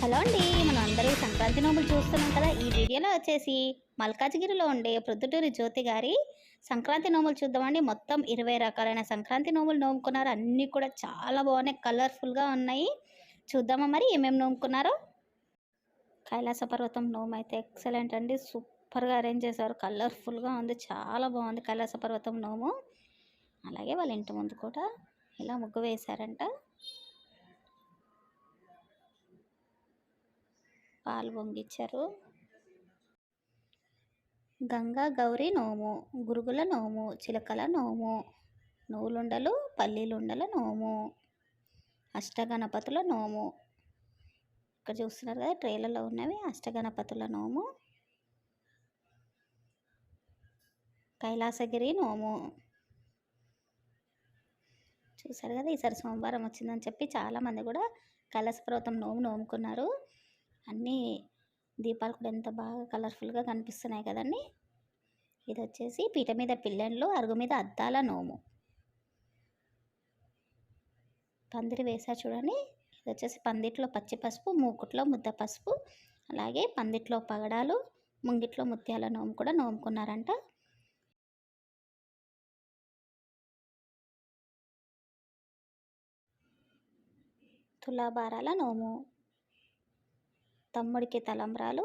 Hello అండి మనం అందరూ సంక్రాంతి నోములు చూస్తున్నాం కదా ఈ వీడియోలో వచ్చేసి మల్కాజ్గిరిలో ఉండే ప్రొద్దుటూరి జ్యోతి గారి సంక్రాంతి నోములు చూద్దామండి. మొత్తం ఇరవై రకాలైన సంక్రాంతి నోములు నోముకున్నారు. అన్నీ కూడా చాలా బాగున్నాయి కలర్ఫుల్గా ఉన్నాయి. చూద్దామా మరి ఏమేమి నోముకున్నారో? కైలాస పర్వతం నోము అయితే ఎక్సలెంట్ అండి సూపర్గా అరేంజ్ చేశారు కలర్ఫుల్గా ఉంది చాలా బాగుంది కైలాస పర్వతం నోము. అలాగే వాళ్ళ ఇంటి ముందు కూడా ఇలా ముగ్గు వేశారంట. పాలు పొంగిచ్చారు గంగా గౌరీ నోము గురుగుల నోము చిలకల నోము నువ్వులుండలు పల్లీలుండల నోము అష్టగణపతుల నోము. ఇక్కడ చూస్తున్నారు కదా ట్రైలలో ఉన్నవి అష్టగణపతుల నోము. కైలాసగిరి నోము. చూసారు కదా ఈసారి సోమవారం వచ్చిందని చెప్పి చాలామంది కూడా కైలాసపర్వతం నోము నోముకున్నారు. అన్నీ దీపాలు కూడా ఎంత బాగా కలర్ఫుల్గా కనిపిస్తున్నాయి కదండి. ఇది వచ్చేసి పీట మీద పిల్లలు అరుగు మీద అద్దాల నోము. పందిరి వేసా చూడండి. ఇది వచ్చేసి పందిట్లో పచ్చి పసుపు మూకుట్లో ముద్ద పసుపు అలాగే పందిట్లో పగడాలు ముంగిట్లో ముత్యాల నోము కూడా నోముకున్నారంట. తులాభారాల నోము. తమ్ముడికి తలంబ్రాలు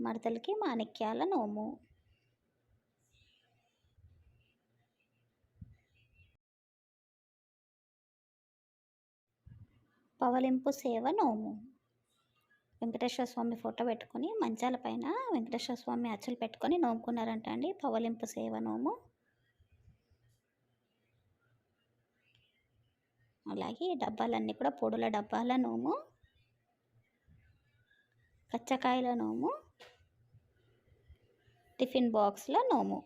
మడతలకి మాణిక్యాల నోము. పవలింపు సేవ నోము. వెంకటేశ్వర స్వామి ఫోటో పెట్టుకొని మంచాల పైన వెంకటేశ్వర స్వామి అచ్చులు పెట్టుకొని నోముకున్నారంట అండి. పవలింపు సేవ నోము. అలాగే డబ్బాలన్నీ కూడా పొడుల డబ్బాల నోము. కచ్చకాయల నోము టిఫిన్ బాక్స్ల నోము.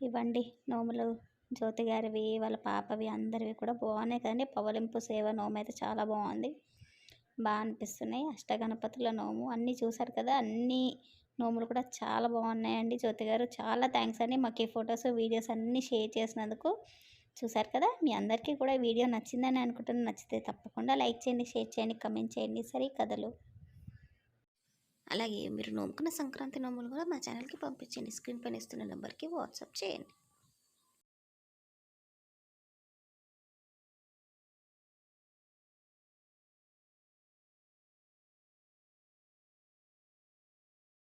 ఇవ్వండి నోములు. జ్యోతి గారివి వాళ్ళ పాపవి అందరివి కూడా బాగున్నాయి కదండి. పవలింపు సేవ నోము అయితే చాలా బాగుంది. బాగా అనిపిస్తున్నాయి. అష్టగణపతుల నోము అన్నీ చూసారు కదా అన్నీ నోములు కూడా చాలా బాగున్నాయండి. జ్యోతి గారు చాలా థ్యాంక్స్ అండి మాకు ఈ ఫొటోస్ వీడియోస్ అన్నీ షేర్ చేసినందుకు. చూసారు కదా? మీ అందరికీ కూడా వీడియో నచ్చిందని అనుకుంటున్నాను నచ్చితే తప్పకుండా లైక్ చేయండి షేర్ చేయండి కమెంట్ చేయండి. సరే కథలు. అలాగే మీరు నోముకున్న సంక్రాంతి నోములు కూడా మా ఛానల్కి పంపించండి. స్క్రీన్ పైన ఇస్తున్న నెంబర్కి వాట్సాప్ చేయండి.